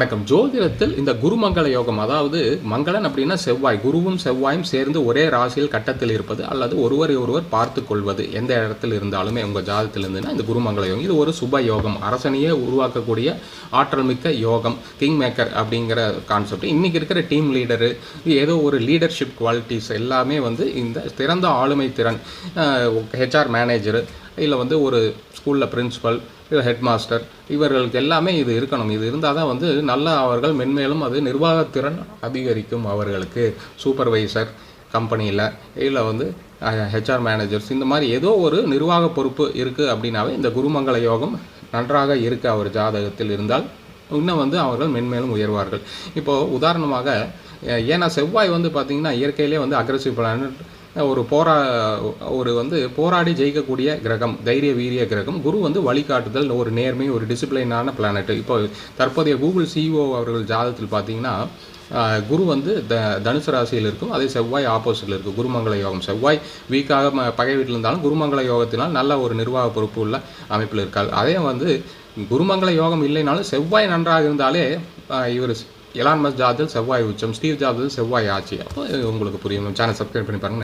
வணக்கம். ஜோதிடத்தில் இந்த குருமங்கள யோகம் அதாவது மங்களன் அப்படின்னா செவ்வாய் குருவும் செவ்வாயும் சேர்ந்து ஒரே ராசியில் கட்டத்தில் இருப்பது அல்லது ஒருவரை ஒருவர் பார்த்து கொள்வது. எந்த இடத்தில் இருந்தாலுமே உங்கள் ஜாதத்தில் இருந்துன்னா இந்த குருமங்கள யோகம். இது ஒரு சுப யோகம். அரசனையே உருவாக்கக்கூடிய ஆற்றல் மிக்க யோகம். கிங் மேக்கர் அப்படிங்கிற கான்செப்ட் இன்றைக்கி இருக்கிற டீம் லீடரு ஏதோ ஒரு லீடர்ஷிப் குவாலிட்டிஸ் எல்லாமே வந்து இந்த திறந்த ஆளுமை திறன் ஹெச்ஆர் மேனேஜரு இல்லை வந்து ஒரு ஸ்கூலில் பிரின்ஸிபல் இல்லை ஹெட் மாஸ்டர் இவர்களுக்கு எல்லாமே இது இருக்கணும். இது இருந்தால் தான் வந்து நல்லா அவர்கள் மென்மேலும் அது நிர்வாகத்திறன் அதிகரிக்கும் அவர்களுக்கு. சூப்பர்வைசர் கம்பெனியில் இல்லை வந்து ஹெச்ஆர் மேனேஜர்ஸ் இந்த மாதிரி ஏதோ ஒரு நிர்வாக பொறுப்பு இருக்குது அப்படின்னாவே இந்த குருமங்கள யோகம் நன்றாக இருக்கு அவர் ஜாதகத்தில் இருந்தால். இன்னும் வந்து அவர்கள் மென்மேலும் உயர்வார்கள். இப்போது உதாரணமாக ஏன்னா செவ்வாய் வந்து பார்த்திங்கன்னா இயற்கையிலே வந்து அக்ரஸிவ் பிளானட் ஒரு போரா ஒரு வந்து போராடி ஜெயிக்கக்கூடிய கிரகம் தைரிய வீரிய கிரகம். குரு வந்து வழிகாட்டுதல் ஒரு நேர்மை ஒரு டிசிப்ளினான பிளானட் இப்போ தற்போதைய கூகுள் சிஇஓ அவர்கள் ஜாதகத்தில் பார்த்தீங்கன்னா குரு வந்து த தனுசு ராசியில் இருக்கும் அதே செவ்வாய் ஆப்போசிட்டில் இருக்கும் குருமங்கள யோகம். செவ்வாய் வீக்காக ம பகை வீட்டில் இருந்தாலும் குருமங்கள யோகத்தினால் நல்ல ஒரு நிர்வாக பொறுப்பு உள்ள அமைப்பில் இருக்கார். அதே வந்து குருமங்கள யோகம் இல்லைனாலும் செவ்வாய் நன்றாக இருந்தாலே இவர் எலான் மஸ் ஜாதல் செவ்வாய் உச்சம் ஸ்டீவ் ஜாதத்தில் செவ்வாய் ஆட்சி. அப்போ உங்களுக்கு புரியும். சேனல் சப்ஸ்கிரைப் பண்ணி பாருங்கள்